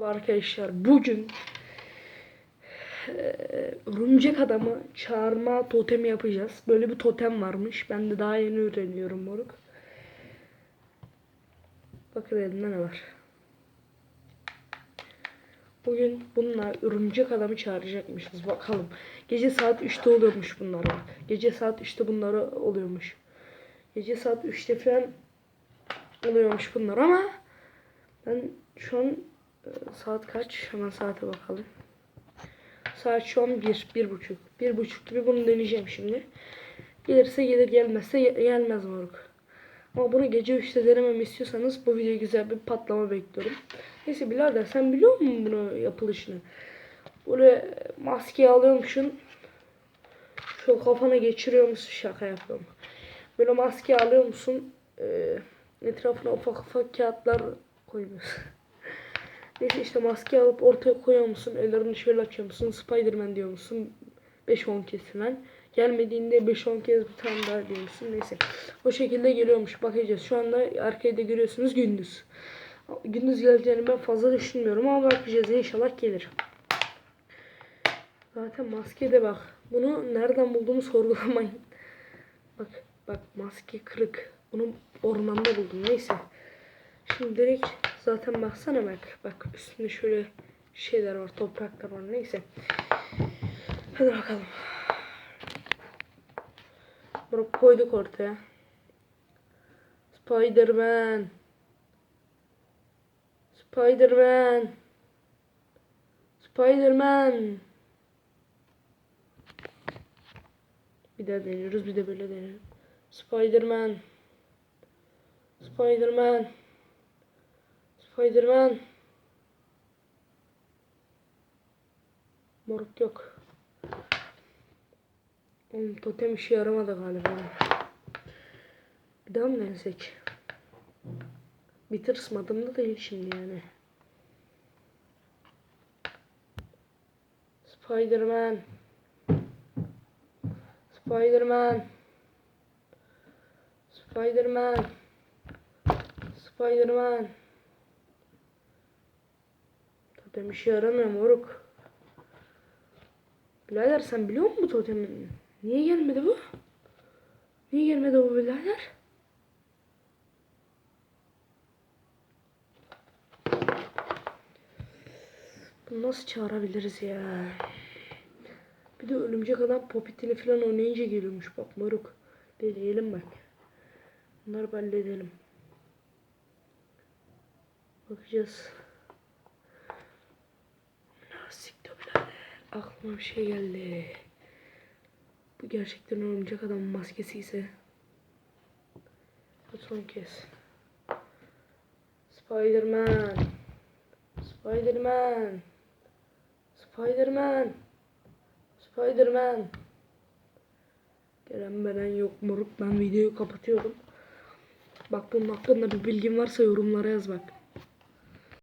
Merhaba Arkadaşlar bugün eee, örümcek adamı çağırma totemi yapacağız. Böyle bir totem varmış. Ben de daha yeni öğreniyorum moruk. Bakın elimde ne var. Bugün bununla örümcek adamı çağıracakmışız. Bakalım. Gece saat 3'te oluyormuş bunlar. Gece saat 3'te bunları oluyormuş. Gece saat 3'te falan oluyormuş bunlar ama ben şu an e, saat kaç? Hemen saate bakalım. Saat şu an bir, bir buçuk. Bir buçuk gibi bunu deneyeceğim şimdi. Gelirse gelir gelmezse ge- gelmez moruk. Ama bunu gece 3'te denememi istiyorsanız bu videoya güzel bir patlama bekliyorum. Neyse birader sen biliyor musun bunu yapılışını? Böyle maskeyi alıyormuşsun. Şu kafana geçiriyor musun? Şaka yapıyorum. Böyle maske alıyor musun? Ee, etrafına ufak ufak kağıtlar koyuyorsun. Neyse işte maske alıp ortaya koyuyor musun? Ellerini şöyle açıyor musun? Spiderman diyor musun? 5-10 kez falan. Gelmediğinde 5-10 kez bir tane daha diyor musun? Neyse. O şekilde geliyormuş. Bakacağız. Şu anda arkayı da görüyorsunuz gündüz. Gündüz geleceğini ben fazla düşünmüyorum ama bakacağız. İnşallah gelir. Zaten maske de bak. Bunu nereden bulduğumu sorgulamayın. Bak bak maske kırık. Bunu ormanda buldum. Neyse. Şimdi direkt zaten baksana bak. Bak üstünde şöyle şeyler var. Topraklar var. Neyse. Hadi bakalım. Bunu koyduk ortaya. Spiderman. Spiderman. Spiderman. Bir daha deniyoruz. Bir de böyle deneyelim. Spiderman. Spiderman. Spiderman. Moruk yok. Oğlum totem işe yaramadı galiba. Bir daha mı denesek? Bir da değil şimdi yani. Spiderman. Spiderman. Spiderman. Spiderman. Totem işe yaramıyor moruk. Birader sen biliyor musun bu totemin? Niye gelmedi bu? Niye gelmedi bu birader? Bunu nasıl çağırabiliriz ya? Bir de örümcek adam popitini falan oynayınca geliyormuş bak moruk. Deneyelim bak. Bunları halledelim. Bakacağız. Siktir birader. Aklıma bir şey geldi. Bu gerçekten örümcek adam maskesi ise. Son kez. Spiderman. Spiderman. Spiderman. Spiderman. Gelen beren yok moruk. Ben videoyu kapatıyorum. Bak bunun hakkında bir bilgin varsa yorumlara yaz bak.